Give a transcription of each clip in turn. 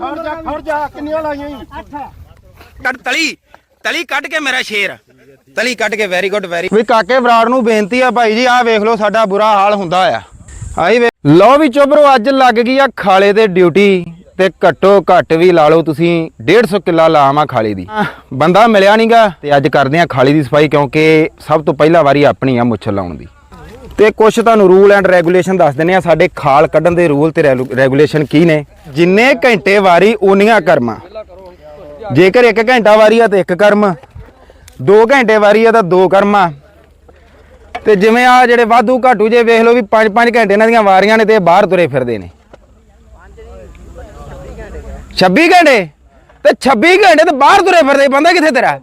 ਖੜ ਜਾ ਖੜ ਜਾ ਕਿੰਨੀਆਂ ਲਾਈਆਂ ਈ ਕੱਢ ਤਲੀ ਤਲੀ ਕੱਢ ਕੇ ਮੇਰਾ ਸ਼ੇਰ। ਤਲੀ ਕੱਢ ਕੇ ਵੈਰੀ ਗੁੱਡ ਵੈਰੀ ਵੀ ਕਾਕੇ ਬਰਾੜ ਨੂੰ ਬੇਨਤੀ ਆ ਭਾਈ ਜੀ ਆਹ ਵੇਖ ਲਓ ਸਾਡਾ ਬੁਰਾ ਹਾਲ ਹੁੰਦਾ ਆ। ਆਈ ਵੇ ਲਓ ਵੀ ਚੋਬਰੋ ਅੱਜ ਲੱਗ ਗਈ ਆ ਖਾਲੇ ਤੇ ਡਿਊਟੀ ਤੇ ਘੱਟੋ ਘੱਟ ਵੀ ਲਾ ਲਓ ਤੁਸੀਂ 150 ਕਿੱਲਾ ਆ ਖਾਲੇ ਦੀ। ਬੰਦਾ ਮਿਲਿਆ ਨਹੀਂਗਾ ਤੇ ਅੱਜ ਕਰਦੇ ਆ ਖਾਲੀ ਦੀ ਸਫ਼ਾਈ ਕਿਉਂਕਿ ਸਭ ਤੋਂ ਪਹਿਲਾ ਵਾਰੀ ਆਪਣੀ ਆ ਮੁੱਛ ਲਾਉਣ ਦੀ। ਤੇ ਕੁਝ ਤੁਹਾਨੂੰ ਰੂਲ ਐਂਡ ਰੈਗੂਲੇਸ਼ਨ ਦੱਸ ਦਿੰਨੇ ਆ ਸਾਡੇ ਖਾਲ ਕੱਢਣ ਦੇ ਰੂਲ ਤੇ ਰੈਗੂਲੇਸ਼ਨ ਕੀ ਨੇ? ਜਿੰਨੇ ਘੰਟੇ ਵਾਰੀ ਉਨੀਆਂ ਕਰਮਾਂ। ਜੇਕਰ 1 ਘੰਟਾ ਵਾਰੀ ਆ ਤਾਂ 1 ਕਰਮ। 2 ਘੰਟੇ ਵਾਰੀ ਆ ਤਾਂ 2 ਕਰਮਾ। ਤੇ ਜਿਵੇਂ ਆ ਜਿਹੜੇ ਵਾਧੂ ਘਾਟੂ ਜੇ ਵੇਖ ਲਓ ਵੀ 5-5 ਘੰਟੇ ਇਹਨਾਂ ਦੀਆਂ ਵਾਰੀਆਂ ਨੇ ਤੇ ਬਾਹਰ ਤੁਰੇ ਫਿਰਦੇ ਨੇ। 26 ਘੰਟੇ? ਤੇ 26 ਘੰਟੇ ਤੇ ਬਾਹਰ ਤੁਰੇ ਫਿਰਦੇ, ਬੰਦਾ ਕਿੱਥੇ ਤੇਰਾ?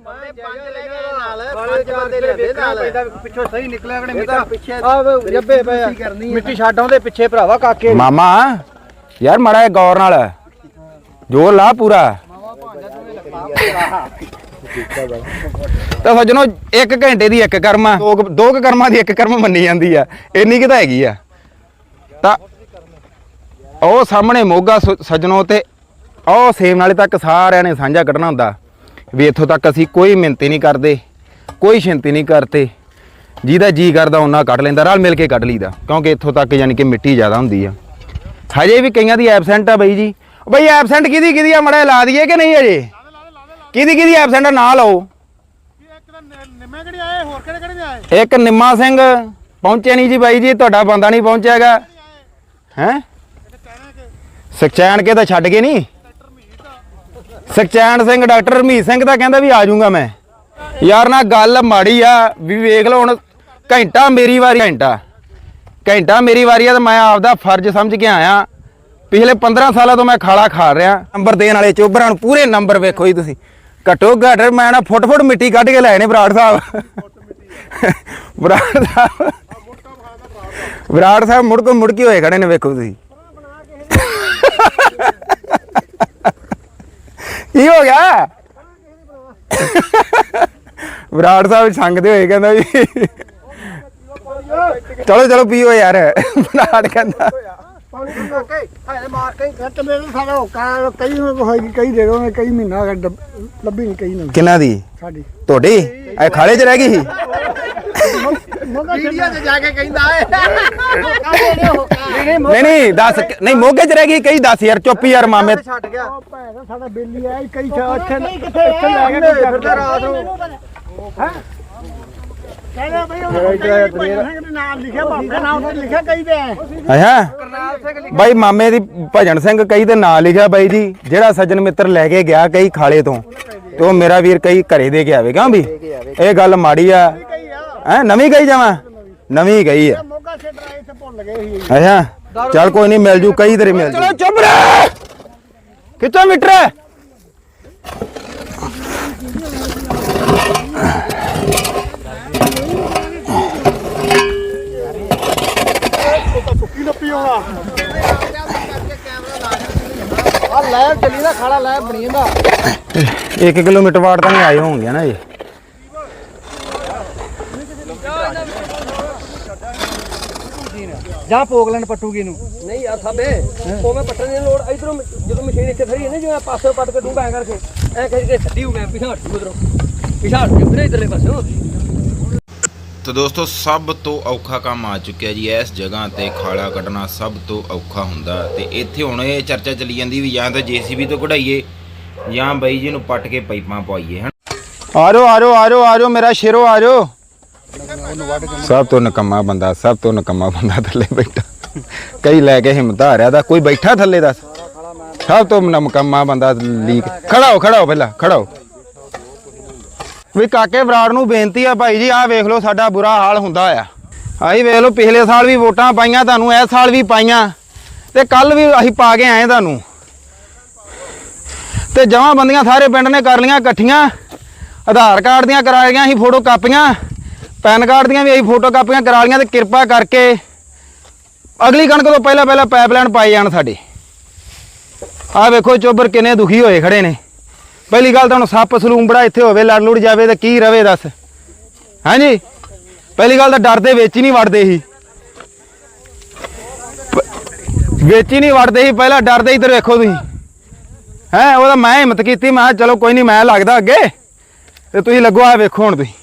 ਪਿੱਛੋਂ ਸਹੀ ਨਿਕਲਿਆ ਕਣੇ ਮਿੱਟਾ ਪਿੱਛੇ ਆ। ਜੱਬੇ ਪਿਆ ਮਿੱਟੀ ਛੱਡ ਆਉਂਦੇ ਪਿੱਛੇ ਭਰਾਵਾ ਕਾਕੇ। ਮਾਮਾ ਯਾਰ ਮੜਾ ਗੌਰ ਨਾਲ। ਜੋਰ ਲਾ ਪੂਰਾ। ਤਾਂ ਸੱਜਣੋ 1 ਘੰਟੇ ਦੀ ਇੱਕ ਕਰਮਾ ਦੋ ਕੁ- ਦੋ ਕੁ ਕਰਮਾਂ ਦੀ ਇੱਕ ਕਰਮ ਮੰਨੀ ਜਾਂਦੀ ਆ। ਇੰਨੀ ਕਿ ਤਾਂ ਹੈਗੀ ਆ। ਤਾਂ ਉਹ ਸਾਹਮਣੇ ਮੋਗਾ ਸੱਜਣੋ ਤੇ ਉਹ ਸੇਮ ਨਾਲੇ ਤੱਕ ਸਾਰਿਆਂ ਨੇ ਸਾਂਝਾ ਕੱਢਣਾ ਹੁੰਦਾ। ਵੀ ਇੱਥੋਂ ਤੱਕ ਅਸੀਂ ਕੋਈ ਮਿਹਨਤੀ ਨਹੀਂ ਕਰਦੇ। ਕੋਈ ਸ਼ਿੰਤੀ ਨਹੀਂ ਕਰਤੇ ਜਿਹਦਾ ਜੀ ਕਰਦਾ ਉਹਨਾਂ ਕੱਢ ਲੈਂਦਾ, ਰਲ ਮਿਲ ਕੇ ਕੱਢ ਲਈਦਾ। ਕਿਉਂਕਿ ਇੱਥੋਂ ਤੱਕ ਯਾਨੀ ਕਿ ਮਿੱਟੀ ਜ਼ਿਆਦਾ ਹੁੰਦੀ ਆ। ਹਜੇ ਵੀ ਕਈਆਂ ਦੀ ਐਬਸੈਂਟ ਆ ਬਈ ਜੀ। ਉਹ ਬਈ ਐਬਸੈਂਟ ਕਿਹਦੀ ਕਿਹਦੀ ਆ? ਮੜਾ ਲਾ ਦਈਏ ਕਿ ਨਹੀਂ ਅਜੇ ਕਿਹਦੀ ਕਿਹਦੀ ਐਬਸੈਂਟ ਆ? ਨਾ ਲਓ ਇੱਕ ਨਿੰਮਾ ਸਿੰਘ ਪਹੁੰਚਿਆ ਨਹੀਂ ਜੀ ਬਾਈ ਜੀ, ਤੁਹਾਡਾ ਬੰਦਾ ਨਹੀਂ ਪਹੁੰਚਿਆਗਾ ਹੈ? ਸਖਚੈਨ ਕੇ ਤਾਂ ਛੱਡ ਕੇ ਨਹੀਂ? ਸਖਚੈਨ ਸਿੰਘ, ਡਾਕਟਰ ਰਮੀਤ ਸਿੰਘ ਤਾਂ ਕਹਿੰਦਾ ਵੀ ਆ ਜਾਊਂਗਾ ਮੈਂ। ਯਾਰ ਨਾ ਗੱਲ ਮਾੜੀ ਆ, ਵੀ ਵੇਖ ਲਓ ਹੁਣ ਘੰਟਾ ਮੇਰੀ ਵਾਰੀ, ਘੰਟਾ। ਘੰਟਾ ਮੇਰੀ ਵਾਰੀ ਆ ਤਾਂ ਮੈਂ ਆਪਦਾ ਫਰਜ਼ ਸਮਝ ਕੇ ਆਇਆ। ਪਿਛਲੇ 15 ਸਾਲਾਂ ਤੋਂ ਮੈਂ ਖਾਲਾ ਖਾ ਰਿਹਾ। ਨੰਬਰ ਦੇਣ ਵਾਲੇ ਚੋਬਰਾਂ ਨੂੰ ਪੂਰੇ ਨੰਬਰ ਵੇਖੋ ਜੀ ਤੁਸੀਂ। ਘਟੋ ਘੱਟ ਮੈਂ ਨਾ ਫੁੱਟ ਫੁੱਟ ਮਿੱਟੀ ਕੱਢ ਕੇ ਲੈ ਨੇ ਬਰਾੜ ਸਾਹਿਬ। ਬਰਾੜ ਸਾਹਿਬ। ਬਰਾੜ ਸਾਹਿਬ ਮੁੜ ਕੋ ਮੁੜ ਕੇ ਹੋਏ ਖੜੇ ਨੇ ਵੇਖੋ ਤੁਸੀਂ। ਕੀ ਹੋ ਗਿਆ? ਬਰਾੜ ਸਾਹਿਬ ਸੰਗਦੇ ਹੋਏ ਕਹਿੰਦਾ ਵੀ ਚਲੋ ਚਲੋ ਪੀਓ ਯਾਰ। ਬਰਾੜ ਕਹਿੰਦਾ। ਪਾਣੀ ਪੀਣਾ ਕੇ ਹਾਏ ਮਾਰ ਕੇ ਘੱਟ ਮੇਰੇ ਸਾਡਾ ਹੋਕਾ ਕਈ ਹੋਏਗੀ ਕਈ ਦੇ ਦੋ ਕਈ ਮਹੀਨਾ ਹੋ ਗਿਆ, ਡੱਬ- ਲੱਭੀ ਨਹੀਂ ਕਈ ਨੂੰ। ਕਿੰਨਾ ਦੀ? ਸਾਡੀ। ਤੁਹਾਡੀ? ਐ ਖਾਲੇ 'ਚ ਰਹਿ ਗਈ ਸੀ? ਮੀਡੀਆ ਤੇ ਜਾ ਕੇ ਕਹਿੰਦਾ ਏ ਨਹੀਂ ਨਹੀਂ ਦੱਸ ਨਹੀਂ ਮੋਗੇ 'ਚ ਰਹਿ ਗਈ ਕਈ ਦੱਸ ਯਾਰ ਚੁੱਪ ਯਾਰ ਮਾਮੇ। ਛੱਡ ਗਿਆ। ਉਹ ਭੈਣ ਸਾਡਾ ਬੇਲੀ ਆ ਕਈ ਛਾ ਇੱਥੇ ਇੱਥੇ ਲੈ ਕੇ ਫਿਰਦਾ ਰਾਤ ਨੂੰ। ਹੈ ਕਹਿੰਦਾ ਬਈ ਉਹ ਸਿੰਘ ਦੇ ਨਾਮ ਲਿਖਿਆ ਬਾਬੇ ਨਾਮ ਉੱਤੇ ਲਿਖਿਆ ਕਈ ਦੇ ਅੱਛਾ ਬਾਈ ਮਾਮੇ ਦੀ ਭਜਨ ਸਿੰਘ ਕਈ ਤੇ ਨਾਂ ਲਿਖਿਆ ਬਾਈ ਜੀ, ਜਿਹੜਾ ਸੱਜਣ ਮਿੱਤਰ ਲੈ ਕੇ ਗਿਆ ਕਈ ਖਾਲੇ ਤੋਂ, ਤੇ ਉਹ ਮੇਰਾ ਵੀਰ ਕਈ ਘਰੇ ਦੇ ਕੇ ਆਵੇ ਵੀ ਇਹ ਗੱਲ ਮਾੜੀ ਆ। ਹੈ, ਨਵੀਂ ਗਈ ਜਾਵਾਂ? ਨਵੀਂ ਗਈ ਆ। ਅੱਛਾ ਚੱਲ ਕੋਈ ਨਹੀਂ, ਮਿਲ ਜੂ, ਕਈ ਤੇਰੇ ਮਿਲ ਜੂ। ਚਲੋ ਚੁੱਪ ਰਹਿ! ਕਿੱਥੋਂ ਮੀਟਰ? ਸੁੱਕੀ ਲੱਪੀ ਹੋਣਾ ਆ ਲੈ ਚਲੀ ਨਾ ਖਾਲਾ ਲੈ ਬਣੀ ਜਾਂਦਾ ਇੱਕ ਕਿਲੋਮੀਟਰ ਵਾਟ ਤਾਂ ਨਹੀਂ ਆਏ ਹੋਣਗੇ ਨਾ ਜੀ ਜਾਂ ਪੋਗਲੈਂਡ ਪੱਟੂਗੀ ਨੂੰ ਨਹੀਂ ਯਾਰ ਸਾਬੇ ਉਵੇਂ ਪੱਟਣ ਦੀ ਲੋੜ ਇਧਰੋਂ ਜਦੋਂ ਮਸ਼ੀਨ ਇੱਥੇ ਖੜੀ ਹੈ ਨਾ ਜਿਵੇਂ ਪਾਸੇ ਪੱਟ ਕੇ ਡੂੰਗਾ ਐ ਕਰਕੇ ਐ ਕਹੀ ਕੇ ਛੱਡੀ ਹੋਵੇ ਪਿਛਾੜ ਜੂ ਉਧਰੋਂ। ਪਿਛਾੜ ਜੂ ਵੀਰੇ ਇਧਰਲੇ ਪਾਸੇ ਤਾਂ ਦੋਸਤੋ ਸਭ ਤੋਂ ਔਖਾ ਕੰਮ ਆ ਚੁੱਕਿਆ ਜੀ ਇਸ ਜਗ੍ਹਾ ਤੇ ਖਾਲਾ ਕੱਢਣਾ ਸਭ ਤੋਂ ਔਖਾ ਹੁੰਦਾ ਤੇ ਇੱਥੇ ਹੁਣ ਇਹ ਚਰਚਾ ਚੱਲੀ ਜਾਂਦੀ ਵੀ ਜਾਂ ਤਾਂ ਜੀਸੀਬੀ ਤੋਂ ਕਢਾਈਏ ਜਾਂ ਬਾਈ ਜੀ ਨੂੰ ਪੱਟ ਕੇ ਪਾਈਪਾਂ ਪਵਾਈਏ ਹਨ? ਆ ਜਾਓ ਆ ਜਾਓ ਆ ਜਾਓ ਆ ਜਾਓ ਮੇਰਾ ਸ਼ੇਰੋ ਆ ਜਾਓ ਸਭ ਤੋਂ ਨਕਮਾ ਬੰਦਾ ਸਭ ਤੋਂ ਨਕਮਾ ਬੰਦਾ ਥੱਲੇ ਬੈਠਾ। ਕਈ ਲੈ ਕੇ ਹਿੰਮਤ ਹਾਰਿਆ ਦਾ ਕੋਈ ਬੈਠਾ ਥੱਲੇ ਦੱਸ। ਸਭ ਤੋਂ ਨਕਮਾ ਬੰਦਾ ਲੀਕ ਖੜਾ ਹੋ ਖੜਾ ਹੋ ਪਹਿਲਾਂ ਖੜਾ ਹੋ ਵੀ ਕਾਕੇ ਬਰਾੜ ਨੂੰ ਬੇਨਤੀ ਆ ਭਾਈ ਜੀ, ਆਹ ਵੇਖ ਲਓ ਸਾਡਾ ਬੁਰਾ ਹਾਲ ਹੁੰਦਾ ਆ। ਆਹੀ ਵੇਖ ਲਓ, ਪਿਛਲੇ ਸਾਲ ਵੀ ਵੋਟਾਂ ਪਾਈਆਂ ਤੁਹਾਨੂੰ ਇਸ ਸਾਲ ਵੀ ਪਾਈਆਂ। ਤੇ ਕੱਲ ਵੀ ਅਸੀਂ ਪਾ ਕੇ ਆਏ ਤੁਹਾਨੂੰ। ਤੇ ਜਮਾਂ ਬੰਦੀਆਂ ਸਾਰੇ ਪਿੰਡ ਨੇ ਕਰ ਲੀਆਂ ਇਕੱਠੀਆਂ। ਆਧਾਰ ਕਾਰਡ ਦੀਆਂ ਕਰਾ ਲਈਆਂ ਅਸੀਂ ਫੋਟੋ ਕਾਪੀਆਂ। ਪੈਨ ਕਾਰਡ ਦੀਆਂ ਵੀ ਅਸੀਂ ਫੋਟੋ ਕਾਪੀਆਂ ਕਰਾ ਲਈਆਂ ਤੇ ਕਿਰਪਾ ਕਰਕੇ ਅਗਲੀ ਕਣਕ ਤੋਂ ਪਹਿਲਾਂ ਪਹਿਲਾਂ ਪਾਈਪਲਾਈਨ ਪਾਈ ਜਾਣ ਸਾਡੇ। ਆਹ ਵੇਖੋ, ਚੋਬਰ ਕਿੰਨੇ ਦੁਖੀ ਹੋਏ ਖੜੇ ਨੇ। ਪਹਿਲੀ ਗੱਲ ਤਾਂ ਹੁਣ ਸੱਪ ਸਲੂਮ ਬੜਾ ਇੱਥੇ ਹੋਵੇ, ਲੜ ਲੁੜ ਜਾਵੇ ਤਾਂ ਕੀ ਰਵੇ ਦੱਸ? ਹਾਂਜੀ ਪਹਿਲੀ ਗੱਲ ਤਾਂ ਡਰਦੇ ਵਿੱਚ ਹੀ ਨਹੀਂ ਵੜਦੇ ਸੀ। ਵਿੱਚ ਹੀ ਨਹੀਂ ਵੜਦੇ ਸੀ, ਪਹਿਲਾਂ ਡਰਦੇ ਇੱਧਰ ਵੇਖੋ ਤੁਸੀਂ। ਹੈ ਉਹਦਾ ਮੈਂ ਹਿੰਮਤ ਕੀਤੀ, ਮੈਂ ਕਿਹਾ ਚਲੋ ਕੋਈ ਨਹੀਂ, ਮੈਂ ਲੱਗਦਾ ਅੱਗੇ। ਤੇ ਤੁਸੀਂ ਲੱਗੋ ਆ ਵੇਖੋ ਹੁਣ ਤੁਸੀਂ।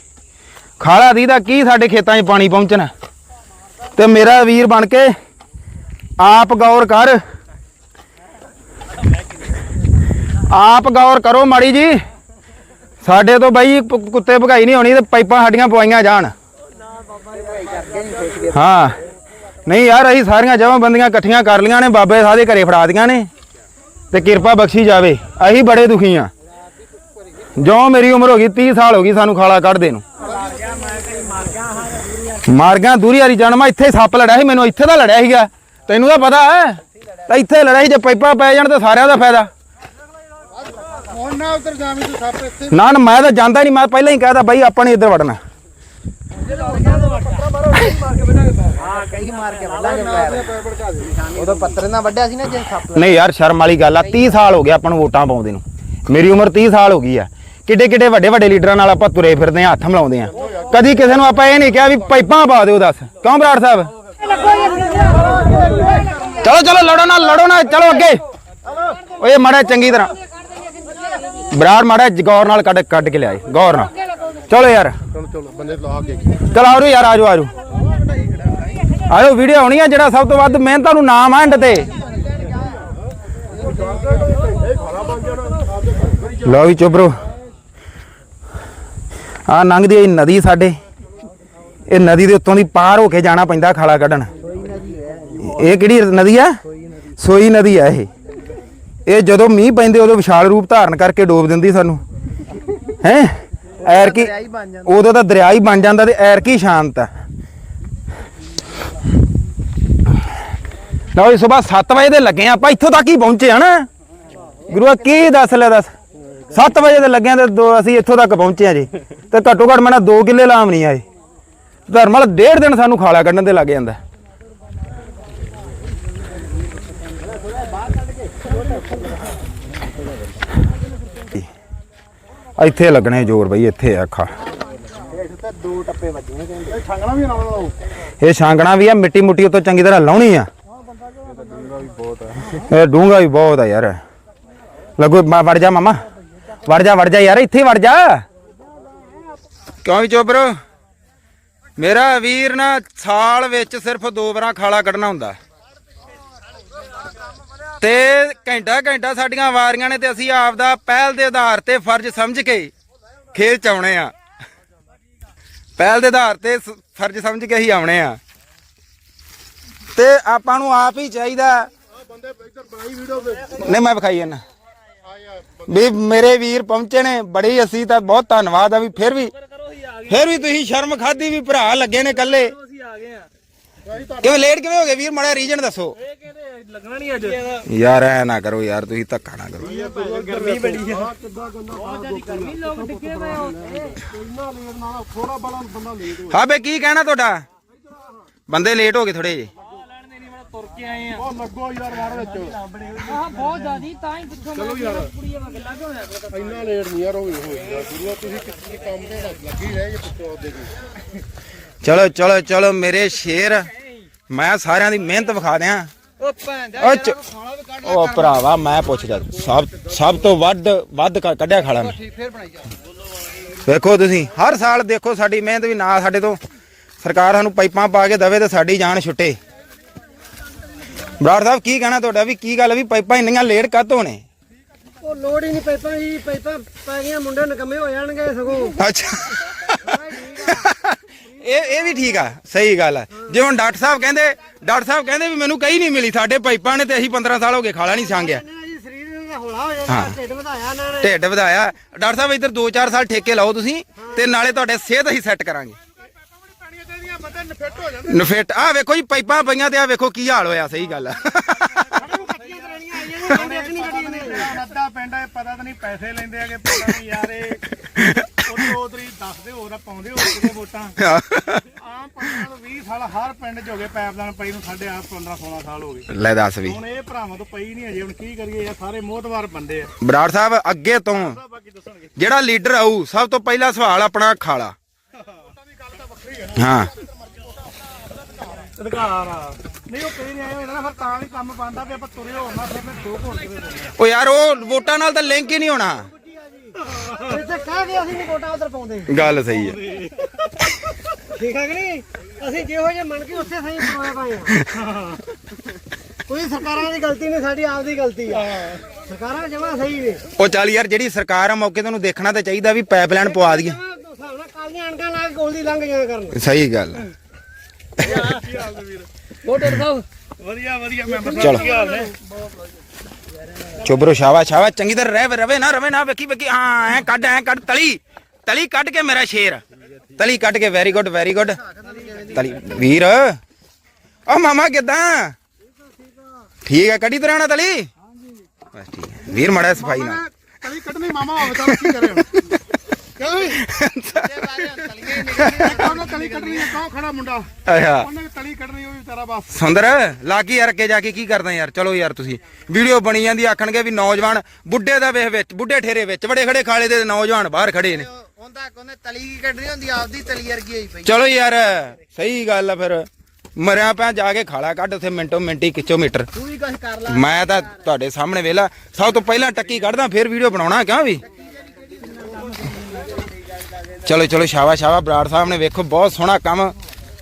ਖਾਲਾ ਦੀ ਦਾ ਕੀ ਸਾਡੇ ਖੇਤਾਂ 'ਚ ਪਾਣੀ ਪਹੁੰਚਣਾ? ਤੇ ਮੇਰਾ ਵੀਰ ਬਣ ਕੇ ਆਪ ਗੌਰ ਕਰ। ਆਪ ਗੌਰ ਕਰੋ ਮਾੜੀ ਜੀ। ਸਾਡੇ ਤੋਂ ਬਾਈ ਕੁੱਤੇ ਭਗਾਈ ਨਹੀਂ ਹੋਣੀ ਤੇ ਪਾਈਪਾਂ ਸਾਡੀਆਂ ਪਵਾਈਆਂ ਜਾਣ। ਹਾਂ। ਨਹੀਂ ਯਾਰ, ਅਸੀਂ ਸਾਰੀਆਂ ਜਮਾਂ ਬੰਦੀਆਂ ਇਕੱਠੀਆਂ ਕਰ ਲੀਆਂ ਨੇ, ਬਾਬੇ ਸਾਹ ਦੇ ਘਰੇ ਫੜਾ ਦੀਆਂ ਨੇ। ਤੇ ਕਿਰਪਾ ਬਖਸ਼ੀ ਜਾਵੇ। ਅਸੀਂ ਬੜੇ ਦੁਖੀ ਆ। ਜੋ ਮੇਰੀ ਉਮਰ ਹੋ ਗਈ 30 ਸਾਲ ਹੋ ਗਈ ਸਾਨੂੰ ਖਾਲਾ ਕੱਢਦੇ ਨੂੰ। ਮਾਰ ਗਿਆ ਦੂਰੀ ਵਾਲੀ ਜਾਨ ਮੈਂ ਇੱਥੇ ਸੱਪ ਲੜਿਆ ਸੀ, ਮੈਨੂੰ ਇੱਥੇ ਦਾ ਲੜਿਆ ਸੀਗਾ। ਤੈਨੂੰ ਤਾਂ ਪਤਾ ਹੈ, ਤਾਂ ਇੱਥੇ ਲੜਿਆ ਸੀ, ਜੇ ਪਾਈਪਾਂ ਪੈ ਜਾਣ ਤਾਂ ਸਾਰਿਆਂ ਦਾ ਫਾਇਦਾ। ਨਾ ਉਧਰ ਜਾਵੀਂ ਤੂੰ ਸੱਪ ਇੱਥੇ। ਨਾ ਨਾ ਮੈਂ ਤਾਂ ਜਾਂਦਾ ਨਹੀਂ ਮੈਂ ਪਹਿਲਾਂ ਹੀ ਕਹਿਦਾ ਬਾਈ ਆਪਾਂ ਨਹੀਂ ਇੱਧਰ ਵੜਨਾ। ਉਦੋਂ ਪੱਤਰ ਨਾਲ ਵੱਢਿਆ ਸੀ ਨਾ ਜੇ ਸੱਪ। ਨਹੀਂ ਯਾਰ ਸ਼ਰਮ ਵਾਲੀ ਗੱਲ ਆ 30 ਸਾਲ ਹੋ ਗਏ ਆਪਾਂ ਨੂੰ ਵੋਟਾਂ ਪਾਉਂਦੇ ਨੂੰ। ਮੇਰੀ ਉਮਰ 30 ਸਾਲ ਹੋ ਗਈ ਆ। ਕਿੱਡੇ ਕਿੱਡੇ ਵੱਡੇ ਵੱਡੇ ਲੀਡਰਾਂ ਨਾਲ ਆਪਾਂ ਤੁਰੇ ਫਿਰਦੇ ਆ ਹੱਥ ਮਿਲਾਉਂਦੇ ਆ ਕਦੀ ਕਿਸੇ ਨੂੰ ਆਪਾਂ ਇਹ ਨਹੀਂ ਕਿਹਾ ਵੀ ਪਾਈਪਾਂ ਪਾ ਦਿਓ ਦੱਸ। ਕਿਉਂ ਬਰਾੜ ਸਾਹਿਬ? ਚਲੋ ਚਲੋ ਲੜੋ ਨਾ ਲੜੋ ਨਾ ਚਲੋ ਅੱਗੇ। ਓਏ ਮਾੜਾ ਚੰਗੀ ਤਰ੍ਹਾਂ। ਬਰਾੜ ਮਾੜਾ ਗੌਰ ਨਾਲ ਕੱਢ ਕੱਢ ਕੇ ਲਿਆਏ, ਗੌਰ ਨਾਲ। ਚਲੋ ਯਾਰ। ਚਲੋ ਚਲੋ ਬੰਦੇ ਲਾ ਕੇ ਚਲ ਆਜੋ ਯਾਰ, ਆਜੋ ਆਜੋ। ਆਜੋ ਵੀਡੀਓ ਆਉਣੀ ਆ ਜਿਹੜਾ ਸਭ ਤੋਂ ਵੱਧ ਮਿਹਨਤਾਂ ਨੂੰ ਨਾਮ ਐਂਡ ਤੇ। ਲਓ ਵੀ ਚੁਬਰੋ ਆ ਲੰਘਦੀ ਇਹ ਨਦੀ ਸਾਡੇ। ਇਹ ਨਦੀ ਦੇ ਉੱਤੋਂ ਦੀ ਪਾਰ ਹੋ ਕੇ ਜਾਣਾ ਪੈਂਦਾ ਖਾਲਾ ਕੱਢਣ। ਇਹ ਕਿਹੜੀ ਨਦੀ ਆ? ਸੋਈ ਨਦੀ ਆ ਇਹ। ਇਹ ਜਦੋਂ ਮੀਂਹ ਪੈਂਦੇ ਉਦੋਂ ਵਿਸ਼ਾਲ ਰੂਪ ਧਾਰਨ ਕਰਕੇ ਡੋਬ ਦਿੰਦੀ ਸਾਨੂੰ। ਹੈ? ਐਰ ਕੀ ਉਦੋਂ ਤਾਂ ਦਰਿਆ ਹੀ ਬਣ ਜਾਂਦਾ ਤੇ ਐਰ ਕੀ ਸ਼ਾਂਤ ਆ। ਲਓ ਜੀ ਸਵੇਰ 7 ਵਜੇ ਦੇ ਲੱਗੇ ਆ ਆਪਾਂ ਇੱਥੋਂ ਤੱਕ ਹੀ ਪਹੁੰਚੇ ਹਨ ਗੁਰੂਆ ਕੀ ਦੱਸ ਲੈ ਦੱਸ? 7 ਵਜੇ ਦੇ ਲੱਗੇ ਤੇ ਦੋ ਅਸੀਂ ਇੱਥੋਂ ਤੱਕ ਪਹੁੰਚੇ ਆ ਜੀ। ਤੇ ਘੱਟੋ ਘੱਟ ਮੈਂ ਨਾ 2 ਕਿੱਲੇ ਲਾਮ ਨਹੀਂ ਆਏ। ਧਰਮਲ ਡੇਢ ਦਿਨ ਸਾਨੂੰ ਖਾਲਾ ਕੱਢਣ ਤੇ ਲੱਗ ਜਾਂਦਾ। ਇੱਥੇ ਲੱਗਣੇ ਜ਼ੋਰ ਬਈ, ਇੱਥੇ ਆ ਖਾ ਦੋ ਟੱਪੇ ਵੱਜਣੇ ਕਹਿੰਦੇ ਇਹ ਛੰਗਣਾ ਵੀ ਨਾਲ ਲਾਓ ਇਹ ਛਾਂਗਣਾ ਵੀ ਆ ਮਿੱਟੀ ਮੁੱਟੀ ਉਤੋਂ ਚੰਗੀ ਤਰ੍ਹਾਂ ਲਾਉਣੀ ਆ। ਇਹ ਡੂੰਗਾ ਵੀ ਬਹੁਤ ਆ ਯਾਰ। ਲੱਗੋ ਵੜ ਜਾ ਮਾਮਾ। ਵੜ ਜਾ ਵੜ ਜਾ ਯਾਰ, ਇੱਥੇ ਵੜ ਜਾ। ਕਿਉਂ ਵੀ ਚੁੱਪ ਮੇਰਾ ਵੀਰ ਨਾ ਸਾਲ ਵਿੱਚ ਸਿਰਫ ਦੋ ਵਾਰਾਂ ਖਾਲਾ ਕੱਢਣਾ ਹੁੰਦਾ। ਤੇ ਘੰਟਾ ਘੰਟਾ ਸਾਡੀਆਂ ਵਾਰੀਆਂ ਨੇ ਤੇ ਅਸੀਂ ਆਪਦਾ ਪਹਿਲ ਦੇ ਆਧਾਰ ਤੇ ਫਰਜ਼ ਸਮਝ ਕੇ ਖੇਲ ਚ ਆਉਣੇ ਆ। ਪਹਿਲ ਦੇ ਆਧਾਰ ਤੇ ਫਰਜ਼ ਸਮਝ ਕੇ ਹੀ ਆਉਣੇ ਆ। ਤੇ ਆਪਾਂ ਨੂੰ ਆਪ ਹੀ ਚਾਹੀਦਾ ਨਹੀਂ, ਮੈਂ ਵਿਖਾਈ ਇਹਨਾਂ। ਵੀ ਮੇਰੇ ਵੀਰ ਪਹੁੰਚੇ ਨੇ, ਬੜੀ ਅਸੀਂ ਤਾਂ ਬਹੁਤ ਧੰਨਵਾਦ ਆ ਵੀ ਫਿਰ ਵੀ ਫਿਰ ਵੀ ਤੁਸੀਂ ਸ਼ਰਮ ਖਾਦੀ ਵੀ ਭਰਾ ਲੱਗੇ ਨੇ ਕੱਲੇ ਕਿਵੇਂ ਲੇਟ ਕਿਵੇਂ ਹੋ ਗਏ ਵੀਰ? ਮਾੜਾ ਰੀਜਨ ਦੱਸੋ। ਇਹ ਕਹਿੰਦੇ ਲੱਗਣਾ ਨਹੀਂ ਅੱਜ ਯਾਰ ਐ ਨਾ ਕਰੋ ਯਾਰ ਤੁਸੀਂ ਧੱਕਾ ਨਾ ਕਰੋ। ਗਰਮੀ ਬੜੀ ਆ। ਹੋ ਬੇ ਕੀ ਕਹਿਣਾ ਤੁਹਾਡਾ? ਬੰਦੇ ਲੇਟ ਹੋ ਗਏ ਥੋੜੇ ਜੇ ਤੁਰ ਕੇ ਆਏ ਆ ਉਹ ਲੱਗੋ ਯਾਰ ਵਾਰ ਵਿੱਚ ਆਹ ਬਹੁਤ ਜ਼ਿਆਦੀ ਤਾਂ ਹੀ ਪਿੱਛੋਂ ਚਲੋ ਯਾਰ ਕੁੜੀਆਂ ਵਾਂਗ ਲੱਗ ਹੋਇਆ ਇੰਨਾ ਲੇਟ ਨਹੀਂ ਯਾਰ ਹੋਈ ਹੋਈ ਯਾਰ ਗੁਰੂਆ ਤੁਸੀਂ ਕਿਸੇ ਕੰਮ ਤੇ ਲੱਗੀ ਰਹੇ ਜੇ ਪਿੱਛੋਂ ਉਹਦੇ ਦੀ ਚਲੋ ਚਲੋ ਚਲੋ ਮੇਰੇ ਸ਼ੇਰ। ਮੈਂ ਸਾਰਿਆਂ ਦੀ ਮਿਹਨਤ ਵਿਖਾ ਦਿਆਂ। ਉਹ ਭੈਣ ਉਹ ਭਰਾਵਾ ਮੈਂ ਪੁੱਛਦਾ ਸਭ ਸਭ ਤੋਂ ਵੱਧ ਵੱਧ ਕ- ਕੱਢਿਆ ਖਾਲਾ ਮੈਂ। ਫੇਰ ਬਣਾਈ ਜਾ। ਵੇਖੋ ਤੁਸੀਂ ਹਰ ਸਾਲ ਦੇਖੋ ਸਾਡੀ ਮਿਹਨਤ ਵੀ ਨਾ ਸਾਡੇ ਤੋਂ। ਸਰਕਾਰ ਸਾਨੂੰ ਪਾਈਪਾਂ ਪਾ ਕੇ ਦਵੇ ਤੇ ਸਾਡੀ ਜਾਨ ਛੁੱਟੇ। ਬਰਾੜ ਸਾਹਿਬ ਕੀ ਕਹਿਣਾ ਤੁਹਾਡਾ? ਵੀ ਕੀ ਗੱਲ ਵੀ ਪਾਈਪਾਂ ਇੰਨੀਆਂ ਲੇਟ ਕੱਤ ਹੋਣੇ ਉਹ ਲੋੜ ਹੀ ਨਹੀਂ ਪਾਈਪਾਂ ਜੀ ਪਾਈਪਾਂ ਪੈ ਗਈਆਂ ਮੁੰਡੇ ਨਕਮੇ ਹੋ ਜਾਣਗੇ ਸਗੋਂ। ਅੱਛਾ। ਇਹ ਇਹ ਵੀ ਠੀਕ ਆ ਸਹੀ ਗੱਲ ਆ। ਜੇ ਹੁਣ ਡਾਕਟਰ ਸਾਹਿਬ ਕਹਿੰਦੇ ਡਾਕਟਰ ਸਾਹਿਬ ਕਹਿੰਦੇ ਵੀ ਮੈਨੂੰ ਕਹੀ ਨਹੀਂ ਮਿਲੀ ਸਾਡੇ ਪਾਈਪਾਂ ਨੇ ਤੇ ਅਸੀਂ 15 ਸਾਲ ਹੋ ਗਏ ਖਾਲਾ ਨਹੀਂ ਸੰਗਿਆ। ਢਿੱਡ ਵਧਾਇਆ ਇਹਨਾਂ ਨੇ। ਢਿੱਡ ਵਧਾਇਆ। ਡਾਕਟਰ ਸਾਹਿਬ ਇੱਧਰ 2-4 ਸਾਲ ਠੇਕੇ ਲਾਓ ਤੁਸੀਂ ਤੇ ਨਾਲੇ ਤੁਹਾਡੇ ਸਿਹਤ ਅਸੀਂ ਸੈੱਟ ਕਰਾਂਗੇ। ਨਫਿੱਟ ਆ ਵੇਖੋ ਜੀ ਪਾਈਪਾਂ ਪਈਆਂ ਤੇ ਆ ਵੇਖੋ ਕੀ ਹਾਲ ਹੋਇਆ ਸਹੀ ਗੱਲ ਆ। ਅੱਧਾ ਪਿੰਡ ਹੈ ਪਤਾ ਤਾਂ ਨਹੀਂ ਪੈਸੇ ਲੈਂਦੇ ਆਗੇ ਪਤਾ ਨਹੀਂ ਯਾਰ ਇਹ ਉਹ ਉਧਰੀ ਦੱਸਦੇ ਹੋਰ ਆ ਪਾਉਂਦੇ ਹੋਰ ਕਿਤੇ ਵੋਟਾਂ? ਆਮ ਪੰਡਾਂ ਤੋਂ 20 ਸਾਲ ਹਰ ਪਿੰਡ 'ਚ ਹੋ ਗਏ ਪੈਪਲਾਈਨ ਪਈ ਨੂੰ ਸਾਡੇ ਆਪ 15 16 ਸਾਲ ਹੋ ਗਏ। ਲੈ ਦੱਸ ਵੀ। ਹੁਣ ਇਹ ਭਰਾਵਾਂ ਤੋਂ ਪਈ ਨਹੀਂ ਅਜੇ ਹੁਣ ਕੀ ਕਰੀਏ ਯਾਰ ਸਾਰੇ ਮੋਹਤਵਾਰ ਬੰਦੇ ਆ। ਬਰਾੜ ਸਾਹਿਬ ਅੱਗੇ ਤੋਂ ਬਾਕੀ ਦੱਸਣਗੇ। ਜਿਹੜਾ ਲੀਡਰ ਆਊ ਸਭ ਤੋਂ ਪਹਿਲਾ ਸਵਾਲ ਆਪਣਾ ਖਾਲਾ ਹਾਂ। ਅਧਿਕਾਰ ਆ। ਨਹੀਂ ਉਹ ਕਈ ਨਹੀਂ ਆਏ ਹੋਏ ਨਾ ਫਿਰ ਤਾਂ ਵੀ ਕੰਮ ਬੰਦਾ ਵੀ ਆਪਾਂ ਤੁਰੇ ਹੋਣਾ ਫਿਰ ਮੈਂ ਦੋ ਘੋੜ ਤੁਰੇ ਹੋਣਾ ਉਹ ਯਾਰ ਉਹ ਵੋਟਾਂ ਨਾਲ ਤਾਂ ਲਿੰਕ ਹੀ ਨਹੀਂ ਹੋਣਾ। ਇੱਥੇ ਕਹਿ ਕੇ ਅਸੀਂ ਨਹੀਂ ਵੋਟਾਂ ਉਧਰ ਪਾਉਂਦੇ। ਗੱਲ ਸਹੀ ਹੈ ਠੀਕ ਹੈ ਕਿ ਨਹੀਂ? ਅਸੀਂ ਜਿਹੋ ਜਿਹੇ ਮੰਨ ਕੇ ਉੱਥੇ ਸਹੀ ਬਣਾਏ ਪਏ ਆ। ਕੋਈ ਸਰਕਾਰਾਂ ਦੀ ਗਲਤੀ ਨਹੀਂ ਸਾਡੀ ਆਪ ਦੀ ਗਲਤੀ ਆ। ਸਰਕਾਰਾਂ ਜਮਾ ਸਹੀ ਨੇ। ਉਹ ਚੱਲ ਯਾਰ ਜਿਹੜੀ ਸਰਕਾਰ ਆ ਮੌਕੇ ਤੁਹਾਨੂੰ ਦੇਖਣਾ ਤਾਂ ਚਾਹੀਦਾ ਵੀ ਪਾਈਪਲਾਈਨ ਪਵਾ ਦਈਏ। ਹਿਸਾਬ ਨਾਲ ਕਾਲੀਆਂ ਅਣਕਾਂ ਲਾ ਕੇ ਗੋਲ ਦੀ ਲੰਘ ਜਾਇਆ ਕਰਨ ਸਹੀ ਗੱਲ ਹੈ। ਮੋਟਰ ਸਾਹਿਬ ਵਧੀਆ ਵਧੀਆ ਮੈਂਬਰ ਚਲੋ। ਕੀ ਹਾਲ ਨੇ ਚੁਬਰੋ ਸ਼ਾਵਾ ਸ਼ਾਵਾ ਚੰਗੀ ਤਰ੍ਹਾਂ ਰਹਿ ਰਵੇ ਨਾ ਰਵੇ ਨਾ ਵੇਖੀ ਵੇਖੀ। ਹਾਂ ਐ ਕੱਢ ਐ ਕੱਢ। ਤਲੀ ਤਲੀ ਕੱਢ ਕੇ ਮੇਰਾ ਸ਼ੇਰ। ਤਲੀ ਕੱਢ ਕੇ ਵੈਰੀ ਗੁੱਡ ਵੈਰੀ ਗੁੱਡ ਤਲੀ ਵੀਰ। ਓ ਮਾਮਾ ਕਿਦਾਂ? ਠੀਕ ਹੈ ਕੱਢੀ ਤਰ੍ਹਾਂ ਨਾ ਤਲੀ? ਬਸ ਠੀਕ ਹੈ। ਵੀਰ ਮੜਾ ਸਫ਼ਾਈ ਨਾਲ। ਕਲੀ ਕੱਢਣੀ ਮਾਮਾ ਹੋਵੇ ਤਾਂ ਕੀ ਕਰੇ ਹੁਣ ਕਿਉਂ ਵੀ ਉਹਨੇ ਤਲੀ ਕੱਢਣੀ ਹੈ ਕੌਣ ਖੜਾ ਮੁੰਡਾ? ਆਇਆ ਉਹਨੇ ਤਲੀ ਕੱਢਣੀ ਉਹ ਵੀ ਤੇਰਾ ਬਸ। ਸੁੰਦਰ ਲਾਗੀ ਯਾਰ ਅੱਗੇ ਜਾ ਕੇ ਕੀ ਕਰਦਾ ਯਾਰ? ਚਲੋ ਯਾਰ ਤੁਸੀਂ। ਵੀਡੀਓ ਬਣੀ ਜਾਂਦੀ ਆਖਣਗੇ ਵੀ ਨੌਜਵਾਨ ਬੁੱਢੇ ਦਾ ਵੇਖ ਵਿੱਚ ਬੁੱਢੇ ਠੇਰੇ ਵਿੱਚ ਬੜੇ ਖੜੇ ਖਾਲੇ ਦੇ ਨੌਜਵਾਨ ਬਾਹਰ ਖੜੇ ਨੇ। ਹੁੰਦਾ ਕੋਨੇ ਤਲੀ ਕੀ ਕੱਢਣੀ ਹੁੰਦੀ ਆਪਦੀ ਤਲੀ ਵਰਗੀ ਹੋਈ ਪਈ। ਚਲੋ ਯਾਰ ਸਹੀ ਗੱਲ ਆ ਫਿਰ। ਮਰਿਆ ਪਿਆ ਜਾ ਕੇ ਖਾਲਾ ਕੱਢ ਉੱਥੇ ਮਿੰਟੋ ਮਿੰਟੀ ਕਿਚੋ ਮੀਟਰ। ਤੂੰ ਵੀ ਕੁਝ ਕਰ ਲੈ। ਮੈਂ ਤਾਂ ਤੁਹਾਡੇ ਸਾਹਮਣੇ ਵੇਲਾ ਸਭ ਤੋਂ ਪਹਿਲਾਂ ਟੱਕੀ ਕੱਢਦਾ ਫਿਰ ਵੀਡੀਓ ਬਣਾਉਣਾ ਕਿਉਂ ਵੀ? ਚਲੋ ਚਲੋ ਸ਼ਾਵਾ ਸ਼ਾਵਾ ਬਰਾੜ ਸਾਹਿਬ ਨੇ ਵੇਖੋ ਬਹੁਤ ਸੋਹਣਾ ਕੰਮ।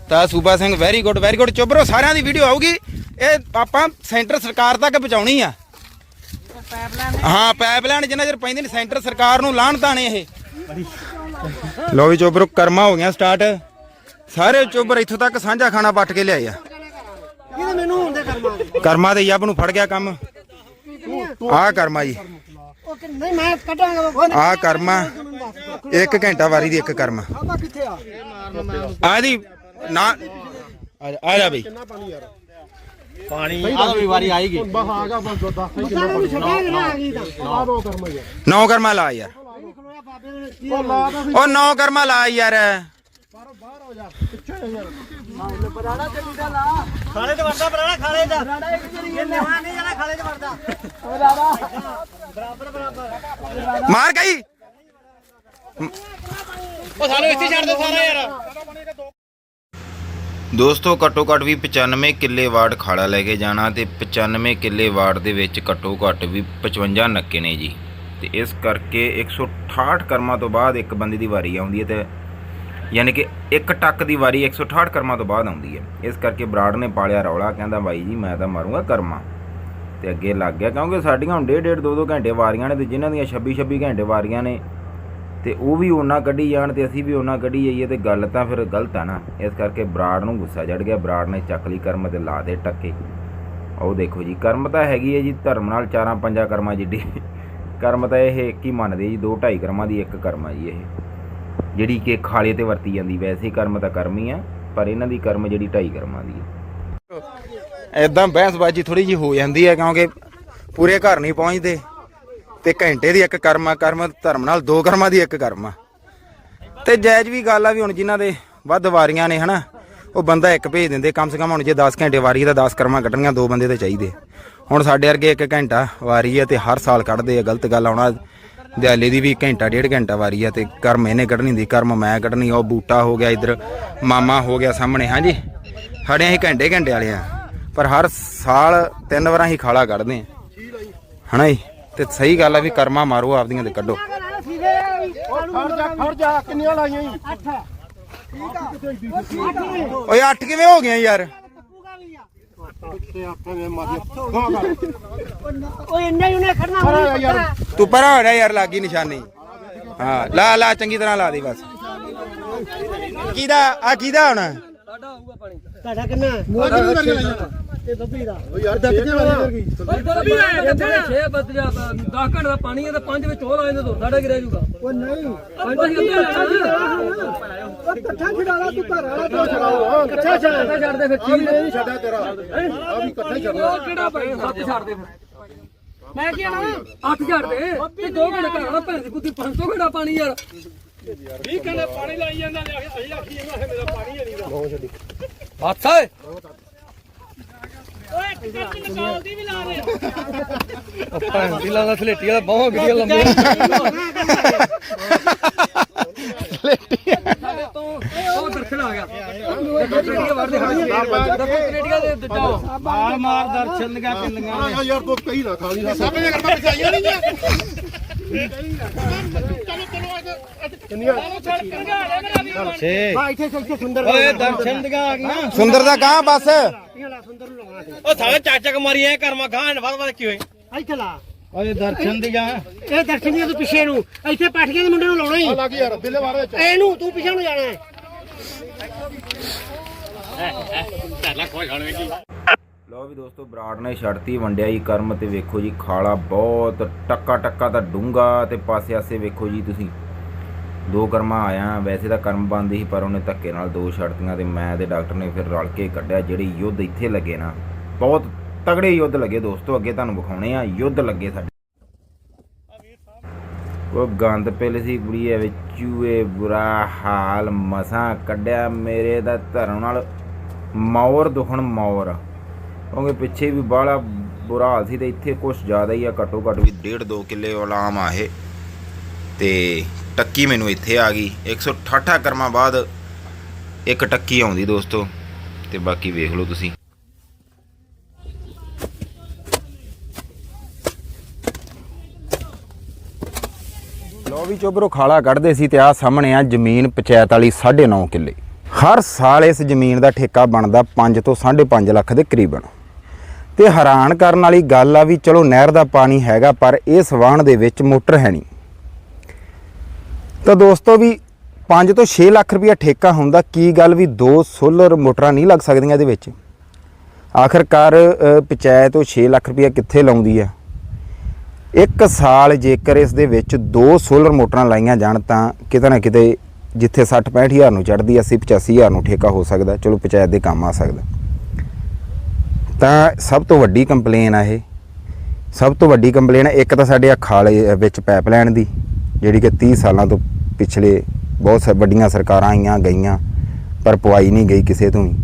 ਤਾਂ Suba Singh very good very good ਚੁੱਪ ਰਹੋ ਸਾਰਿਆਂ ਦੀ ਵੀਡੀਓ ਆਊਗੀ। ਇਹ ਆਪਾਂ ਸੈਂਟਰ ਸਰਕਾਰ ਤੱਕ ਪਹੁੰਚਾਉਣੀ ਆ। ਹਾਂ ਪਾਈਪਲਾਈਨ ਜਿੰਨਾ ਚਿਰ ਪੈਂਦੀ ਨਹੀਂ ਸੈਂਟਰ ਸਰਕਾਰ ਨੂੰ ਲਾਹਣ ਤਾਣੇ ਇਹ। ਲੋ ਵੀ ਚੋਬਰ ਕਰਮਾ ਹੋ ਗਿਆ ਸਟਾਰਟ ਸਾਰੇ ਚੋਬਰ ਇੱਥੋਂ ਤੱਕ ਸਾਂਝਾ ਖਾਣਾ ਪੱਟ ਕੇ ਲਿਆਏ ਆ। ਇਹਦੇ ਮੈਨੂੰ ਹੁੰਦੇ ਕਰਮਾ। ਕਰਮਾ ਤੇ ਯੱਬ ਨੂੰ ਫੜ ਗਿਆ ਕੰਮ। ਆਹ ਕਰਮਾ ਜੀ। ਉਹ ਕਿ ਨਹੀਂ ਮੈਂ ਕੱਢਾਂਗਾ ਆਹ ਕਰਮਾ ਇੱਕ ਘੰਟਾ ਵਾਰੀ ਦੀ ਇੱਕ ਕਰਮਾ। ਕਿੱਥੇ ਆ? ਆ ਦੀ ਨਾ ਆ ਜਾ- ਆ ਜਾ ਬਈ। ਬਸ ਆ ਗਿਆ ਬਸ ਦੋ ਸਾਰੇ ਨੂੰ ਛੱਡਾਂਗੇ ਨਾ ਆ। ਗਈ ਤਾਂ। ਆ ਦੋ ਕਰਮ ਹੀ ਆ। ਨੌ ਕਰਮਾ ਲਾ ਯਾਰ। ਖਲੋਇਆ ਬਾਬੇ ਨੇ ਕੀ ਉਹ ਲਾ ਤਾਂ ਉਹ ਨੌ ਕਰਮਾ ਲਾ ਯਾਰ। ਬਾਹਰ ਹੋ ਜਾ। ਪਿੱਛੇ ਹੋ ਯਾਰ ਖਾਲੇ ਤੇ ਵੜਦਾ ਬਰਾੜਾ ਖਾਲੇ ਦਾ। ਬਰਾੜਾ ਇੱਕ ਜਿਹੜੀ ਇਹ ਨਵਾਂ ਨਹੀਂ ਜਿਹੜਾ ਖਾਲੇ ਤੇ ਵੜਦਾ। ਬਰਾਬਰ ਬਰਾਬਰ ਮਾਰ ਗਈ। ਦੋਸਤੋ ਘੱਟੋ ਘੱਟ ਵੀ 95 ਕਿੱਲੇ ਵਾਰਡ ਖਾੜਾ ਲੈ ਕੇ ਜਾਣਾ ਤੇ 95 ਕਿੱਲੇ ਵਾਰਡ ਦੇ ਵਿੱਚ ਘੱਟੋ ਘੱਟ ਵੀ 55 ਨੱਕੇ ਨੇ ਜੀ। ਤੇ ਇਸ ਕਰਕੇ 168 ਕਰਮਾਂ ਤੋਂ ਬਾਅਦ ਇੱਕ ਬੰਦੇ ਦੀ ਵਾਰੀ ਆਉਂਦੀ ਹੈ ਤੇ ਯਾਨੀ ਕਿ ਇੱਕ ਟੱਕ ਦੀ ਵਾਰੀ 168 ਕਰਮਾਂ ਤੋਂ ਬਾਅਦ ਆਉਂਦੀ ਹੈ। ਇਸ ਕਰਕੇ ਬਰਾੜ ਨੇ ਪਾਲਿਆ ਰੌਲਾ ਕਹਿੰਦਾ ਬਾਈ ਜੀ ਮੈਂ ਤਾਂ ਮਾਰੂੰਗਾ ਕਰਮਾਂ। ਤੇ ਅੱਗੇ ਲੱਗ ਗਿਆ, ਕਿਉਂਕਿ ਸਾਡੀਆਂ ਹੁਣ ਡੇਢ ਡੇਢ ਦੋ ਦੋ ਘੰਟੇ ਵਾਰੀਆਂ ਨੇ ਤੇ ਜਿਨ੍ਹਾਂ ਦੀਆਂ 26 26 ਘੰਟੇ ਵਾਰੀਆਂ ਨੇ ਤੇ ਉਹ ਵੀ ਉਹਨਾਂ ਕੱਢੀ ਜਾਣ ਤੇ ਅਸੀਂ ਵੀ ਉਹਨਾਂ ਕੱਢੀ ਜਾਈਏ ਤੇ ਗੱਲ ਤਾਂ ਫਿਰ ਗਲਤ ਆ ਨਾ। ਇਸ ਕਰਕੇ ਬਰਾੜ ਨੂੰ ਗੁੱਸਾ ਚੜ ਗਿਆ, ਬਰਾੜ ਨੇ ਚੱਕ ਲਈ ਕਰਮ ਤੇ ਲਾ ਦੇ ਟੱਕੇ। ਉਹ ਦੇਖੋ ਜੀ, ਕਰਮ ਤਾਂ ਹੈਗੀ ਹੈ ਜੀ, ਧਰਮ ਨਾਲ ਚਾਰਾਂ ਪੰਜਾਂ ਕਰਮਾਂ ਜਿੱਡੀ। ਕਰਮ ਤਾਂ ਇਹ ਇੱਕ ਹੀ ਮੰਨਦੇ ਜੀ, ਦੋ ਢਾਈ ਕਰਮਾਂ ਦੀ ਇੱਕ ਕਰਮ ਆ ਜੀ ਇਹ। ਜਿਹੜੀ ਕਿ ਖਾਲੇ ਤੇ ਵਰਤੀ ਜਾਂਦੀ, ਵੈਸੇ ਕਰਮ ਤਾਂ ਕਰਮ ਹੀ ਆ, ਪਰ ਇਹਨਾਂ ਦੀ ਕਰਮ ਜਿਹੜੀ ਢਾਈ ਕਰਮਾਂ ਦੀ ਹੈ ਐਦਾਂ ਬਹਿਸਬਾਜੀ ਥੋੜੀ ਜੀ ਹੋ ਜਾਂਦੀ ਹੈ ਕਿਉਂਕਿ ਪੂਰੇ ਘਰ ਨਹੀਂ ਪਹੁੰਚਦੇ ਤੇ ਘੰਟੇ ਦੀ ਇੱਕ ਕਰਮਾ ਕਰਮ ਧਰਮ ਨਾਲ ਦੋ ਕਰਮਾਂ ਦੀ ਇੱਕ ਕਰਮਾ ਤੇ ਜਾਇਜ਼ ਵੀ ਗੱਲ ਆ ਵੀ ਹੁਣ ਜਿਨ੍ਹਾਂ ਦੇ ਵੱਧ ਵਾਰੀਆਂ ਨੇ ਹਨਾ, ਉਹ ਬੰਦਾ ਇੱਕ ਭੇਜ ਦਿੰਦੇ, ਕਮ ਸੇ ਕਮ ਹੁਣ ਜੇ 10 ਘੰਟੇ ਵਾਰੀ ਦਾ 10 ਕਰਮਾਂ ਕੱਢਣੀਆਂ ਦੋ ਬੰਦੇ ਤੇ ਚਾਹੀਦੇ। ਹੁਣ ਸਾਡੇ ਵਰਗੇ ਇੱਕ ਘੰਟਾ ਵਾਰੀ ਹੈ ਤੇ ਹਰ ਸਾਲ ਕੱਢਦੇ ਆ, ਗਲਤ ਗੱਲ ਆਉਣਾ ਦਿਹਾਲੀ ਦੀ ਵੀ ਘੰਟਾ, ਡੇਢ ਘੰਟਾ ਵਾਰੀ ਆ ਤੇ ਕਰਮ ਇਹਨੇ ਕੱਢਣੀ ਦੀ ਕਰਮ ਮੈਂ ਕੱਢਣੀ, ਉਹ ਬੂਟਾ ਹੋ ਗਿਆ, ਇਧਰ ਮਾਮਾ ਹੋ ਗਿਆ ਸਾਹਮਣੇ, ਹਾਂਜੀ। ਸਾਡੇ ਅਸੀਂ ਘੰਟੇ ਘੰਟੇ ਵਾਲੇ ਆ। ਪਰ ਹਰ ਸਾਲ ਤਿੰਨ ਵਾਰਾਂ ਹੀ ਖਾਲਾ ਕੱਢਦੇ ਆ। ਹਨਾ ਜੀ? ਤੇ ਸਹੀ ਗੱਲ ਆ ਵੀ ਕਰਮਾ ਮਾਰੋ ਆਪਦੀਆਂ ਤੇ ਕੱਢੋ। ਖੜ ਜਾ ਖੜ ਜਾ ਕਿੰਨੀਆਂ ਲਾਈਆਂ ਜੀ ਅੱਠ ਠੀਕ ਆ ਉਹ ਠੀਕ ਨੇ ਓਏ ਅੱਠ ਕਿਵੇਂ ਹੋ ਗਈਆਂ ਯਾਰ? ਤੇ ਇੰਨਾ ਹੀ ਉਹਨੇ ਖੜਨਾ ਪਰਾਂ ਹੋ ਯਾਰ। ਲੱਗੀ ਨਿਸ਼ਾਨੀ। ਹਾਂ ਲਾ ਲਾ ਚੰਗੀ ਤਰ੍ਹਾਂ ਲਾ ਦੇ ਬਸ। ਕਿਹਦਾ ਆ ਕਿਹਦਾ ਹੁਣ? ਸਾਡਾ ਆਊਗਾ ਪਾਣੀ। ਤੁਹਾਡਾ ਕਿੰਨਾ? ਮੋਹ ਤੇ ਬੱਬੀ ਦਾ। ਉਹ ਯਾਰ ਦੱਬ ਕੇ ਕਰ ਗਈ। ਵੀ ਆਇਆ ਕਿੱਥੇ 6 ਵੱਜ ਜਾ 10 ਘੰਟੇ ਦਾ ਪਾਣੀ ਹੈ ਤਾਂ 5 ਵਿੱਚ ਹੋਰ ਆ ਜਾਂਦੇ ਤੋਂ ਸਾਡਾ ਕੀ ਰਹਿ ਜਾਊਗਾ। ਉਹ ਨਹੀਂ। ਪੰਜ ਤਾਂ ਕਿੱਥੇ ਲੈਣਾ ਉਹ ਇਕੱਠਾ ਛਡਾਲਾ ਤੂੰ ਘਰ ਵਾਲਾ ਕਿੱਥਾ ਛੜਾਓ ਇਕੱਠਾ ਛਡਾ। ਛੱਡ ਦੇ ਫਿਰ ਆ ਵੀ ਨਹੀਂ ਛੱਡਿਆ ਤੇਰਾ। ਆ ਵੀ ਇਕੱਠਾ ਹੀ ਛੱਡਣਾ ਉਹ ਕਿਹੜਾ ਭਾਈ? ਸੱਤ ਛੱਡ ਦੇ ਫਿਰ। ਮੈਂ ਕੀ ਆਣਾ ਅੱਠ ਛੱਡ ਦੇ। ਤੇ ਦੋ ਘੰਟੇ ਘਰਾਣਾ ਭੈਣ ਦੀ ਕੁੱਤੀ 500 ਘੰਟਾ ਪਾਣੀ ਯਾਰ। 20 ਘੰਟੇ ਪਾਣੀ ਲਾਈ ਜਾਂਦਾ ਅਸੀਂ ਆਖੀ ਜਾਂਦਾ ਮੇਰਾ ਪਾਣੀ ਹੈ ਨਹੀਂਗਾ ਹੱਥ ਓਏ ਓਏ ਟਿਕਟ ਨਿਕਾਲਦੀ ਵੀ ਲਾ ਦੇ ਭੈਣ ਦੀ ਲਾਉਂਦਾ ਸਲੇਟੀ ਵਾਲਾ ਬਾਹਾਂ ਗਿੜੀਆਂ ਲੰਮੀਆਂ। ਸਾਡੇ ਤੋਂ ਉਹ ਦਰਸ਼ਨ ਆ ਗਿਆ ਕੈਨੇਡੀਆ ਦੇ ਦਿੱਤਾ ਮਾਰ ਮਾਰ ਦਰਸ਼ਨ ਦੀਆਂ ਕਿੰਨੀਆਂ ਯਾਰ ਤੂੰ ਕਹੀ ਨਾ ਖਾਲੀ ਸਭ ਨੇ ਕਰਦਾ ਪਛਾਈਆਂ ਨਹੀਂ ਹਾਂ ਇੱਥੇ ਇੱਥੇ ਸੁੰਦਰ ਓਏ ਦਰਸ਼ਨ ਦੀਆਂ ਆ ਗਈਆਂ ਸੁੰਦਰ ਦਾ ਕਹਾਂ ਬਸ। ਉਹ ਸਾਲੇ ਚਾਚਾ ਕਮਾਰੀ ਐ ਕਰਮਾ ਖਾਨ ਵੱਧ ਵੱਧ ਕੀ ਹੋਏ? ਇੱਥੇ ਲਾ। ਓਏ ਦਰਸ਼ਨ ਦੀਆਂ ਇਹ ਦਰਸ਼ਨ ਦੀਆਂ ਤੂੰ ਪਿੱਛੇ ਨੂੰ। ਇੱਥੇ ਪਾਠੀਆਂ ਦੇ ਮੁੰਡੇ ਨੂੰ ਲਾਉਣਾ ਹੀ। ਲੱਗ ਯਾਰ ਬਿੱਲੇ ਮਾਰ ਵਿੱਚ ਇਹਨੂੰ ਤੂੰ ਪਿੱਛੇ ਨੂੰ ਜਾਣਾ ਹੈ। ਲਓ ਵੀ ਦੋਸਤੋ ਬਰਾੜ ਨੇ ਛੜਤੀ ਵੰਡਿਆ ਜੀ ਕਰਮ ਤੇ ਵੇਖੋ ਜੀ ਖਾਲਾ ਬਹੁਤ ਟੱਕਾ ਟੱਕਾ ਤਾਂ ਡੂੰਗਾ ਤੇ ਪਾਸੇ ਆਸੇ ਵੇਖੋ ਜੀ ਤੁਸੀਂ। ਦੋ ਕਰਮਾਂ ਆਇਆ ਵੈਸੇ ਤਾਂ ਕਰਮ ਬੰਦ ਸੀ ਪਰ ਉਹਨੇ ਧੱਕੇ ਨਾਲ ਦੋ ਛੜਤੀਆਂ ਤੇ ਮੈਂ ਤੇ ਡਾਕਟਰ ਨੇ ਫਿਰ ਰਲ ਕੇ ਕੱਢਿਆ ਜਿਹੜੇ ਯੁੱਧ ਇੱਥੇ ਲੱਗੇ ਨਾ। ਬਹੁਤ ਤਗੜੇ ਯੁੱਧ ਲੱਗੇ ਦੋਸਤੋ, ਅੱਗੇ ਤੁਹਾਨੂੰ ਵਿਖਾਉਣੇ ਆ, ਯੁੱਧ ਲੱਗੇ ਸਾਡੇ। ਉਹ ਗੰਦ ਪਿਲ ਸੀ ਕੁੜੀ ਵਿੱਚ ਚੂਏ ਬੁਰਾ ਹਾਲ, ਮਸਾਂ ਕੱਢਿਆ ਮੇਰੇ ਦਾ ਧਰਮ ਨਾਲ। ਮੌਰ, ਦੁਖਣ ਮੌਰ। ਕਿਉਂਕਿ ਪਿੱਛੇ ਵੀ ਬਾਹਲਾ ਬੁਰਾ ਹਾਲ ਸੀ ਤੇ ਇੱਥੇ ਕੁਝ ਜ਼ਿਆਦਾ ਹੀ ਆ, ਘੱਟੋ ਘੱਟ ਵੀ 1.5 2 ਕਿੱਲੇ ਉਲਾਮ ਆ ਇਹ। ਤੇ ਟੱਕੀ ਮੈਨੂੰ ਇੱਥੇ ਆ ਗਈ। 168 ਕਰਮਾਂ ਬਾਅਦ ਇੱਕ ਟੱਕੀ ਆਉਂਦੀ ਦੋਸਤੋ। ਤੇ ਬਾਕੀ ਵੇਖ ਲਓ ਤੁਸੀਂ। ਵੀ ਚੋਬਰੋ ਖਾਲਾ ਕੱਢਦੇ ਸੀ ਤੇ ਆ ਸਾਹਮਣੇ ਆ ਜ਼ਮੀਨ ਪੰਚਾਇਤ ਵਾਲੀ 9.5 ਕਿੱਲੇ। ਹਰ ਸਾਲ ਇਸ ਜ਼ਮੀਨ ਦਾ ਠੇਕਾ ਬਣਦਾ 5 ਤੋਂ 5.5 ਲੱਖ ਦੇ ਕਰੀਬਨ। ਤੇ ਹੈਰਾਨ ਕਰਨ ਵਾਲੀ ਗੱਲ ਆ ਵੀ ਚਲੋ ਨਹਿਰ ਦਾ ਪਾਣੀ ਹੈਗਾ, ਪਰ ਇਸ ਵਾਹਣ ਦੇ ਵਿੱਚ ਮੋਟਰ ਹੈ ਨਹੀਂ। ਤਾਂ ਦੋਸਤੋ ਵੀ 5 ਤੋਂ 6 ਲੱਖ ਰੁਪਇਆ ਠੇਕਾ ਹੁੰਦਾ, ਕੀ ਗੱਲ ਵੀ ਦੋ ਸੋਲਰ ਮੋਟਰਾਂ ਨਹੀਂ ਲੱਗ ਸਕਦੀਆਂ ਇਹਦੇ ਵਿੱਚ? ਆਖਰਕਾਰ ਪੰਚਾਇਤ ਉਹ 6 ਲੱਖ ਰੁਪਇਆ ਕਿੱਥੇ ਲਾਉਂਦੀ ਆ? ਇੱਕ ਸਾਲ ਜੇਕਰ ਇਸ ਦੇ ਵਿੱਚ ਦੋ ਸੋਲਰ ਮੋਟਰਾਂ ਲਾਈਆਂ ਜਾਣ ਤਾਂ ਕਿਤੇ ਨਾ ਕਿਤੇ ਜਿੱਥੇ 60 65 ਹਜ਼ਾਰ ਨੂੰ ਚੜਦੀ 80 85 ਹਜ਼ਾਰ ਨੂੰ ਠੇਕਾ ਹੋ ਸਕਦਾ। ਚਲੋ, ਪੰਚਾਇਤ ਦੇ ਕੰਮ ਆ ਸਕਦਾ। ਤਾਂ ਸਭ ਤੋਂ ਵੱਡੀ ਕੰਪਲੇਨ ਆ ਇਹ। ਸਭ ਤੋਂ ਵੱਡੀ ਕੰਪਲੇਨ ਇੱਕ ਤਾਂ ਸਾਡੇ ਆ ਖਾਲੇ ਵਿੱਚ ਪਾਈਪਲਾਈਨ ਦੀ, ਜਿਹੜੀ ਕਿ 30 ਸਾਲਾਂ ਤੋਂ ਪਿਛਲੇ ਬਹੁਤ ਸ- ਵੱਡੀਆਂ ਸਰਕਾਰਾਂ ਆਈਆਂ, ਗਈਆਂ, ਪਰ ਪਵਾਈ ਨਹੀਂ ਗਈ ਕਿਸੇ ਤੋਂ ਵੀ।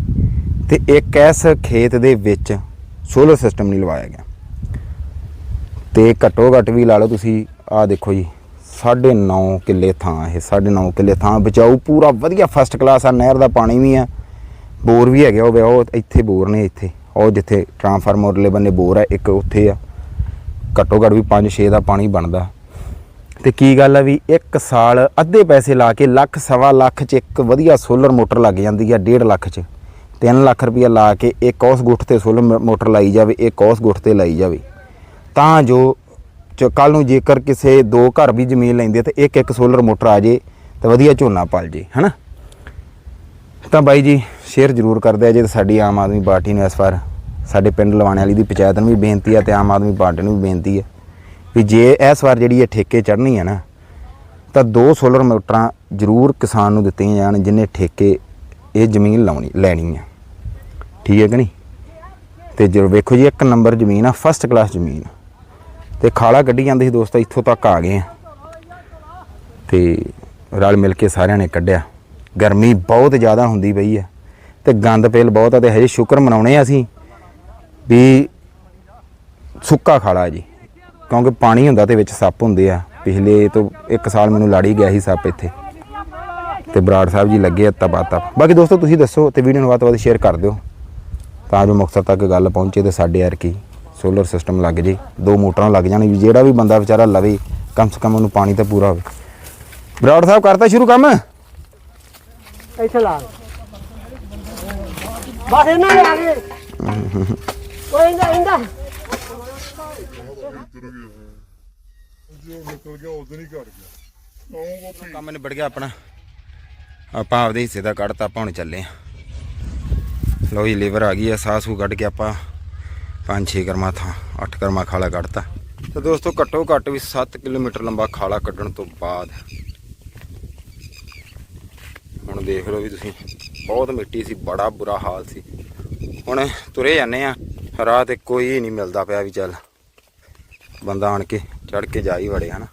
ਤੇ ਇੱਕ ਇਸ ਖੇਤ ਦੇ ਵਿੱਚ ਸੋਲਰ ਸਿਸਟਮ ਨਹੀਂ ਲਵਾਇਆ ਗਿਆ। ਤੇ ਘੱਟੋ ਘੱਟ ਵੀ ਲਾ ਲਓ ਤੁਸੀਂ, ਆਹ ਦੇਖੋ ਜੀ 9.5 ਕਿੱਲੇ ਥਾਂ ਇਹ 9.5 ਕਿੱਲੇ ਥਾਂ ਬਚਾਊ ਪੂਰਾ ਵਧੀਆ ਫਸਟ ਕਲਾਸ ਆ, ਨਹਿਰ ਦਾ ਪਾਣੀ ਵੀ ਆ, ਬੋਰ ਵੀ ਹੈਗੇ ਹੋਵੇ ਉਹ ਇੱਥੇ ਬੋਰ ਨੇ ਇੱਥੇ, ਉਹ ਜਿੱਥੇ ਟਰਾਂਸਫਾਰਮਰ ਉਰਲੇ ਬੰਨੇ ਬੋਰ ਹੈ ਇੱਕ ਉੱਥੇ ਆ, ਘੱਟੋ ਘੱਟ ਵੀ 5-6 ਦਾ ਪਾਣੀ ਬਣਦਾ। ਤੇ ਕੀ ਗੱਲ ਆ ਵੀ ਇੱਕ ਸਾਲ ਅੱਧੇ ਪੈਸੇ ਲਾ ਕੇ ਲੱਖ, ਸਵਾ ਲੱਖ ਚ ਇੱਕ ਵਧੀਆ ਸੋਲਰ ਮੋਟਰ ਲੱਗ ਜਾਂਦੀ ਆ 1.5 ਲੱਖ ਚ। 3 ਲੱਖ ਰੁਪਇਆ ਲਾ ਕੇ ਇੱਕ ਉਸ ਗੁੱਠ ਤੇ ਸੋਲਰ ਮ- ਮੋਟਰ ਲਾਈ ਜਾਵੇ, ਇੱਕ ਉਸ ਗੁੱਠ ਤੇ ਲਾਈ ਜਾਵੇ। ਤਾਂ ਜੋ ਕੱਲ ਨੂੰ ਜੇਕਰ ਕਿਸੇ ਦੋ ਘਰ ਵੀ ਜ਼ਮੀਨ ਲੈਂਦੇ ਤੇ ਇੱਕ ਇੱਕ ਸੋਲਰ ਮੋਟਰ ਆ ਜੇ ਤੇ ਵਧੀਆ ਝੋਨਾ ਪਲ ਜੇ, ਹਨਾ? ਤਾਂ ਬਾਈ ਜੀ ਸ਼ੇਅਰ ਜ਼ਰੂਰ ਕਰਦੇ ਆ ਜੇ ਸਾਡੀ ਆਮ ਆਦਮੀ ਪਾਰਟੀ ਨੂੰ ਇਸ ਵਾਰ ਸਾਡੇ ਪਿੰਡ ਲਵਾਣੇ ਵਾਲੀ ਦੀ ਪੰਚਾਇਤ ਨੂੰ ਵੀ ਬੇਨਤੀ ਆ ਤੇ ਆਮ ਆਦਮੀ ਪਾਰਟੀ ਨੂੰ ਵੀ ਬੇਨਤੀ ਹੈ ਵੀ ਜੇ ਇਸ ਵਾਰ ਜਿਹੜੀ ਇਹ ਠੇਕੇ ਚੜ੍ਹਨੀ ਹੈ ਨਾ, ਤਾਂ ਦੋ ਸੋਲਰ ਮੋਟਰਾਂ ਜ਼ਰੂਰ ਕਿਸਾਨ ਨੂੰ ਦਿੱਤੀਆਂ ਜਾਣ ਜਿਨੇ ਠੇਕੇ ਇਹ ਜ਼ਮੀਨ ਲਾਉਣੀ, ਲੈਣੀ ਆ। ਠੀਕ ਹੈ ਕਿ ਨਹੀਂ? ਤੇ ਜਦੋਂ ਵੇਖੋ ਜੀ, ਇੱਕ ਨੰਬਰ ਜ਼ਮੀਨ ਆ ਫਸਟ ਕਲਾਸ ਜ਼ਮੀਨ ਤੇ ਖਾਲਾ ਕੱਢੀ ਜਾਂਦੇ ਸੀ ਦੋਸਤੋ, ਇੱਥੋਂ ਤੱਕ ਆ ਗਏ ਆ। ਤੇ ਰਲ ਮਿਲ ਕੇ ਸਾਰਿਆਂ ਨੇ ਕੱਢਿਆ। ਗਰਮੀ ਬਹੁਤ ਜ਼ਿਆਦਾ ਹੁੰਦੀ ਪਈ ਆ ਤੇ ਗੰਦ ਪੇਲ ਬਹੁਤ ਆ ਤੇ ਹਜੇ ਸ਼ੁਕਰ ਮਨਾਉਣੇ ਆ ਅਸੀਂ ਵੀ ਸੁੱਕਾ ਖਾਲਾ ਜੀ, ਕਿਉਂਕਿ ਪਾਣੀ ਹੁੰਦਾ ਤੇ ਵਿੱਚ ਸੱਪ ਹੁੰਦੇ ਆ। ਪਿਛਲੇ ਤੋਂ ਇੱਕ ਸਾਲ ਮੈਨੂੰ ਲੜ ਗਿਆ ਸੀ ਸੱਪ ਇੱਥੇ। ਤੇ ਬਰਾੜ ਸਾਹਿਬ ਜੀ ਲੱਗੇ ਆ ਤਬਾ ਤਬ ਬਾਕੀ ਦੋਸਤੋ ਤੁਸੀਂ ਦੱਸੋ ਤੇ ਵੀਡੀਓ ਨੂੰ ਵੱਧ ਤੋਂ ਵੱਧ ਸ਼ੇਅਰ ਕਰ ਦਿਓ। ਤਾਂ ਜੋ ਮੁਕਤਸਰ ਤੱਕ ਗੱਲ ਪਹੁੰਚੇ ਤੇ ਸਾਡੇ ਯਾਰ ਕੀ ਸੋਲਰ ਸਿਸਟਮ ਲੱਗ ਜੇ ਦੋ ਮੋਟਰਾਂ ਲੱਗ ਜਾਣ ਵੀ ਜਿਹੜਾ ਵੀ ਬੰਦਾ ਵਿਚਾਰਾ ਲਵੇ ਕਮ ਸੇ ਕਮ ਉਹਨੂੰ ਪਾਣੀ ਤਾਂ ਪੂਰਾ ਹੋਵੇ। ਬਰਾੜ ਸਾਹਿਬ ਕਰਤਾ ਸ਼ੁਰੂ ਕੰਮ? ਇੱਥੇ ਲਾ। ਬਸ ਇਹਨਾਂ ਦੇ ਆ ਗਏ। ਓਏ ਇੰਦਾ ਇੰਦਾ ਕੰਮ ਨਿਬੜ ਗਿਆ ਆਪਣਾ। ਆਪਾਂ ਆਪਦੇ ਹਿੱਸੇ ਦਾ ਕੱਢਤਾ ਆਪਾਂ ਹੁਣ ਚੱਲੇ ਆ। ਲੋ ਜੀ ਲੀਵਰ ਆ ਗਈ ਆ ਸਾਸੂ ਕੱਢ ਕੇ ਆਪਾਂ ਪੰਜ ਛੇ ਕਰਮਾ ਥਾਂ 8 ਕਰਮਾ ਖਾਲਾ ਕੱਢਤਾ। ਤੇ ਦੋਸਤੋ, ਘੱਟੋ ਘੱਟ ਵੀ 7 ਕਿਲੋਮੀਟਰ ਲੰਬਾ ਖਾਲਾ ਕੱਢਣ ਤੋਂ ਬਾਅਦ ਹੁਣ ਦੇਖ ਲਓ ਵੀ ਤੁਸੀਂ, ਬਹੁਤ ਮਿੱਟੀ ਸੀ, ਬੜਾ ਬੁਰਾ ਹਾਲ ਸੀ। ਹੁਣ ਤੁਰੇ ਜਾਂਦੇ ਆ, ਰਾਹ ਤੇ ਕੋਈ ਨਹੀਂ ਮਿਲਦਾ ਪਿਆ ਵੀ ਚੱਲ। ਬੰਦਾ ਆਣ ਕੇ ਚੜ ਕੇ ਜਾ ਹੀ ਵੜੇ, ਹਨਾ।